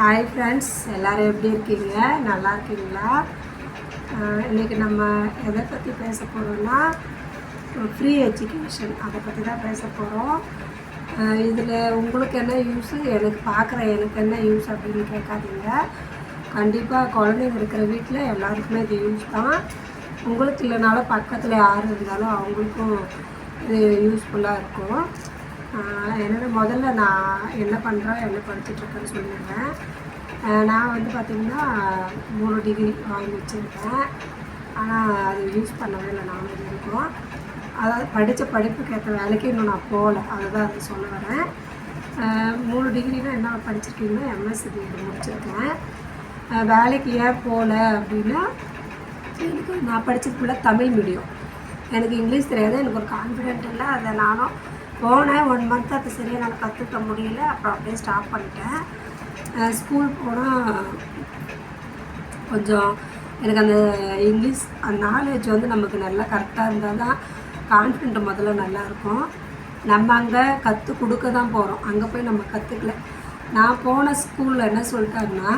Hi friends எல்லோரும் எப்படி இருக்கீங்க? நல்லா இருக்கீங்களா? இன்றைக்கி நம்ம எதை பற்றி பேச போகிறோம்னா ஃப்ரீ எஜுகேஷன் அதை பற்றி தான் பேச போகிறோம் இதில் உங்களுக்கு என்ன யூஸு எனக்கு பார்க்குற எனக்கு என்ன யூஸ் அப்படின்னு கேட்காதீங்க. கண்டிப்பாக குழந்தைங்க இருக்கிற வீட்டில் எல்லாருக்குமே இது யூஸ் தான். உங்களுக்கு இல்லைனாலும் பக்கத்தில் யார் இருந்தாலும் அவங்களுக்கும் இது யூஸ்ஃபுல்லாக இருக்கும். ஆஹ் என்னோட முதல்ல நான் என்ன பண்ணுறேன் என்ன படிச்சுட்ருக்கேன்னு சொல்லிடுறேன். நான் வந்து பார்த்திங்கன்னா மூணு டிகிரி வாங்கி வச்சுருக்கேன். ஆனால் அது யூஸ் பண்ணவே இல்லை நானும் இது அதாவது படித்த படிப்புக்கு ஏற்ற வேலைக்கு இன்னும் நான் போகல அதை தான் அது சொல்ல வரேன். மூணு டிகிரினா என்ன படிச்சிருக்கீங்கன்னா எம்எஸ்சி டிகிரி முடிச்சிருக்கேன். வேலைக்கு ஏன் போகல அப்படின்னா எனக்கு நான் படித்தது ஃபுல்லாக தமிழ் மீடியம் எனக்கு இங்கிலீஷ் தெரியாது எனக்கு ஒரு கான்ஃபிடென்ட் இல்லை அதை நானும் போனேன் ஒன் மந்த் அது சரியாக என்னால் கற்றுக்க முடியல. அப்புறம் அப்படியே ஸ்டாப் பண்ணிட்டேன். ஸ்கூல் போனால் கொஞ்சம் எனக்கு அந்த இங்கிலீஷ் அந்த நாலேஜ் வந்து நமக்கு நல்லா கரெக்டாக இருந்தால் தான் கான்ஃபிடென்ட் முதல்ல நல்லாயிருக்கும் நம்ம அங்கே கற்றுக் கொடுக்க தான் போகிறோம் அங்கே போய் நம்ம கற்றுக்கல நான் போன ஸ்கூலில் என்ன சொல்லிட்டாங்கன்னா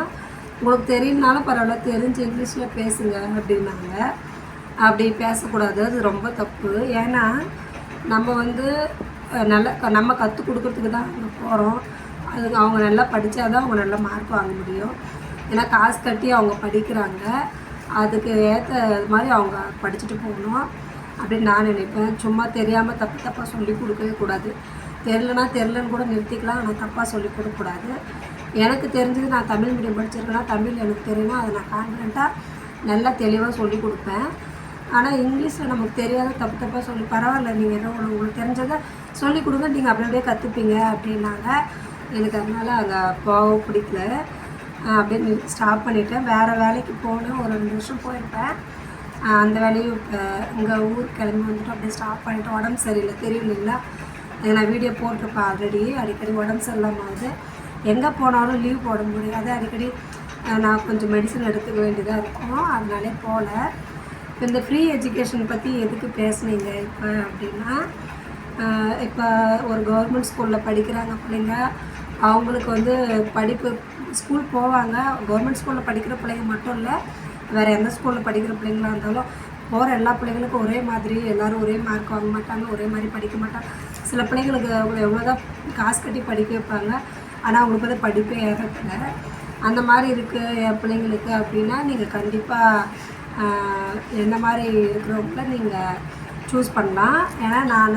உங்களுக்கு தெரியும்னாலும் பரவாயில்ல தெரிஞ்சு இங்கிலீஷில் பேசுங்க அப்படின்னாங்க. அப்படி பேசக்கூடாது. அது ரொம்ப தப்பு. ஏன்னா நம்ம வந்து நல்ல க- நம்ம கற்றுக் கொடுக்குறதுக்கு தான் அங்கே போகிறோம் அது அவங்க நல்லா படித்தா தான் அவங்க நல்லா மார்க் வாங்க முடியும். ஏன்னா காசு கட்டி அவங்க படிக்கிறாங்க. அதுக்கு ஏற்ற மாதிரி அவங்க படிச்சுட்டு போகணும். அப்படின்னு நான் நினைப்பேன். சும்மா தெரியாமல் தப்பு தப்பாக சொல்லி கொடுக்கவே கூடாது. தெரிலனா தெரிலன்னு கூட நிறுத்திக்கலாம். ஆனால் தப்பாக சொல்லி கொடுக்கக்கூடாது எனக்கு தெரிஞ்சது நான் தமிழ் மீடியம் படிச்சிருக்கேன்னா தமிழ் எனக்கு தெரியும்னா அதை நான் கான்ஃபிடெண்ட்டாக நல்லா தெளிவாக சொல்லி கொடுப்பேன். ஆனால் இங்கிலீஷில் நமக்கு தெரியாத தப்பு தப்பாக சொல்லி பரவாயில்ல நீங்கள் ஏதோ ஒன்று உங்களுக்கு தெரிஞ்சதை சொல்லி கொடுங்க நீங்கள் அப்படி அப்படியே கற்றுப்பீங்க அப்படின்னாங்க. எனக்கு அதனால் அங்கே போக பிடிக்கல. அப்படின்னு அப்படியே ஸ்டாப் பண்ணிட்டேன். வேறு வேலைக்கு போனேன் ஒரு ரெண்டு வருஷம் போயிருப்பேன். அந்த வேலையும் இப்போ இங்கே ஊர் கிளம்பி வந்துட்டு அப்படியே ஸ்டாப் பண்ணிட்டு உடம்பு சரியில்லை தெரியலைங்களா நான் வீடியோ போட்டிருப்பேன் ஆல்ரெடி அடிக்கடி உடம்பு சரியில்லாமல் வந்து எங்கே போனாலும் லீவ் போட முடியாது. அடிக்கடி நான் கொஞ்சம் மெடிசன் எடுத்துக்க வேண்டியதாக இருக்கும். அதனாலே போகல இப்போ இந்த ஃப்ரீ எஜுகேஷன் பற்றி எதுக்கு பேசுனீங்க இப்போ அப்படின்னா இப்போ ஒரு கவர்மெண்ட் ஸ்கூலில் படிக்கிறாங்க பிள்ளைங்க அவங்களுக்கு வந்து படிப்பு ஸ்கூல் போவாங்க. கவர்மெண்ட் ஸ்கூலில் படிக்கிற பிள்ளைங்க மட்டும் இல்லை வேறு எந்த ஸ்கூலில் படிக்கிற பிள்ளைங்களாக இருந்தாலும் போகிற எல்லா பிள்ளைங்களுக்கும் ஒரே மாதிரி எல்லோரும் ஒரே மார்க் வாங்க மாட்டாங்க ஒரே மாதிரி படிக்க மாட்டாங்க. சில பிள்ளைங்களுக்கு அவங்க எவ்வளோ தான் காசு கட்டி படிக்க வைப்பாங்க. ஆனால் அவங்களுக்கு வந்து படிப்பே ஏறதில்லை அந்த மாதிரி இருக்குது என் பிள்ளைங்களுக்கு அப்படின்னா நீங்கள் கண்டிப்பாக எந்த மாதிரி இருக்கிறவங்கள நீங்கள் சூஸ் பண்ணலாம் ஏன்னா நான்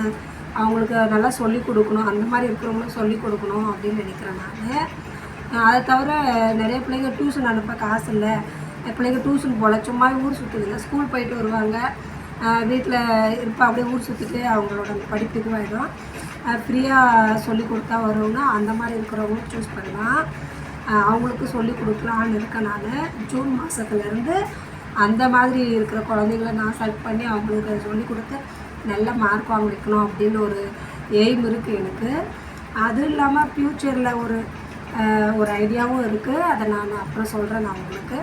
அவங்களுக்கு நல்லா சொல்லி கொடுக்கணும் அந்த மாதிரி இருக்கிறவங்களும் சொல்லி கொடுக்கணும் அப்படின்னு நினைக்கிறேன் நான். அதை தவிர நிறைய பிள்ளைங்க டியூஷன் அனுப்ப காசு இல்லை. பிள்ளைங்க டியூஷன் போல் சும்மா ஊர் சுற்றுதுங்க ஸ்கூல் போயிட்டு வருவாங்க. வீட்டில் இருப்பா அப்படியே ஊர் சுற்றிட்டு அவங்களோட படிப்புக்கு ஆகிடும் ஃப்ரீயாக சொல்லி கொடுத்தா வரும்னா அந்த மாதிரி இருக்கிறவங்களும் சூஸ் பண்ணலாம். அவங்களுக்கும் சொல்லி கொடுக்கலான்னு இருக்கேன் நான். ஜூன் மாதத்துலேருந்து அந்த மாதிரி இருக்கிற குழந்தைங்கள நான் செலக்ட் பண்ணி அவங்களுக்கு சொல்லி கொடுத்து நல்ல மார்க் வாங்க வைக்கணும் அப்படின்னு ஒரு எய்ம் இருக்குது எனக்கு. அதுவும் இல்லாமல் ஃப்யூச்சரில் ஒரு ஒரு ஐடியாவும் இருக்குது அதை நான் அப்புறம் சொல்கிறேன் நான் உங்களுக்கு.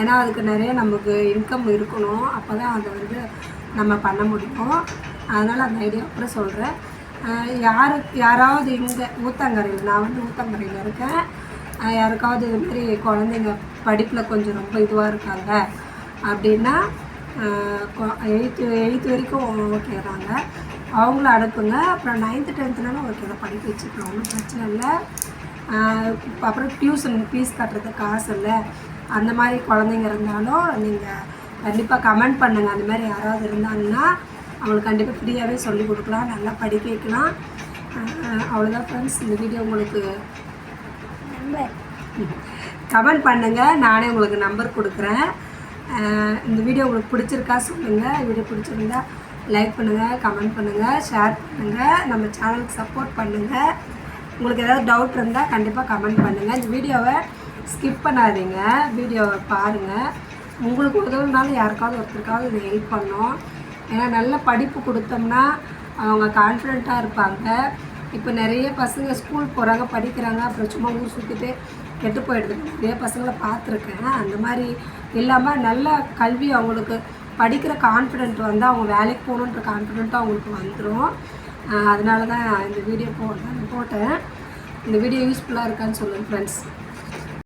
ஏன்னா அதுக்கு நிறைய நமக்கு இன்கம் இருக்கணும். அப்போ தான் அதை வந்து நம்ம பண்ண முடியும். அதனால் அந்த ஐடியா அப்புறம் சொல்கிறேன் யாரு யாராவது இங்கே ஊத்தங்கரையில் நான் வந்து ஊத்தங்கரையில் இருக்கேன். யாருக்காவது இது மாதிரி குழந்தைங்க படிப்பில் கொஞ்சம் ரொம்ப இதுவாக இருக்காங்க. அப்படின்னா எயித்து எயித்து வரைக்கும் ஓகே தாங்க. அவங்கள அனுப்புங்க அப்புறம் நைன்த்து டென்த்துனாலும் ஓகே தான். படிக்க வச்சுக்கலாம். ஒன்றும் பிரச்சனை இல்லை. அப்புறம் டியூஷன் ஃபீஸ் கட்டுறதுக்கு காசு இல்லை. அந்த மாதிரி குழந்தைங்க இருந்தாலும் நீங்கள் கண்டிப்பாக கமெண்ட் பண்ணுங்கள் அந்த மாதிரி யாராவது இருந்தாங்கன்னா அவங்களுக்கு கண்டிப்பாக ஃப்ரீயாகவே சொல்லி கொடுக்கலாம். நல்லா படிக்க வைக்கலாம். அவ்வளோதான் ஃப்ரெண்ட்ஸ் இந்த வீடியோ உங்களுக்கு கமெண்ட் பண்ணுங்கள் நானே உங்களுக்கு நம்பர் கொடுக்குறேன். இந்த வீடியோ உங்களுக்கு பிடிச்சிருக்கா சொல்லுங்கள் வீடியோ பிடிச்சிருந்தா லைக் பண்ணுங்கள் கமெண்ட் பண்ணுங்கள் ஷேர் பண்ணுங்கள் நம்ம சேனலுக்கு சப்போர்ட் பண்ணுங்கள் உங்களுக்கு ஏதாவது டவுட் இருந்தால் கண்டிப்பாக கமெண்ட் பண்ணுங்கள் இந்த வீடியோவை ஸ்கிப் பண்ணாதீங்க. வீடியோவை பாருங்கள் உங்களுக்கு உதவுனாலும் யாருக்காவது ஒருத்தருக்காவது இது ஹெல்ப் பண்ணோம். ஏன்னா நல்ல படிப்பு கொடுத்தோம்னா அவங்க கான்ஃபிடெண்ட்டாக இருப்பாங்க. இப்போ நிறைய பசங்க ஸ்கூல் போகிறாங்க படிக்கிறாங்க. அப்புறம் சும்மா ஊர் சுற்றிட்டு கெட்டு போயிடுது. நிறைய பசங்களை பார்த்துருக்கேன். அந்த மாதிரி இல்லாமல் நல்ல கல்வி அவங்களுக்கு படிக்கிற கான்ஃபிடென்ட் வந்து அவங்க வேலைக்கு போகணுன்ற கான்ஃபிடென்ட்டும் அவங்களுக்கு வந்துடும் அதனால தான் இந்த வீடியோ போட்டேன் போட்டேன். இந்த வீடியோ யூஸ்ஃபுல்லாக இருக்கான்னு சொல்லுங்கள் ஃப்ரெண்ட்ஸ்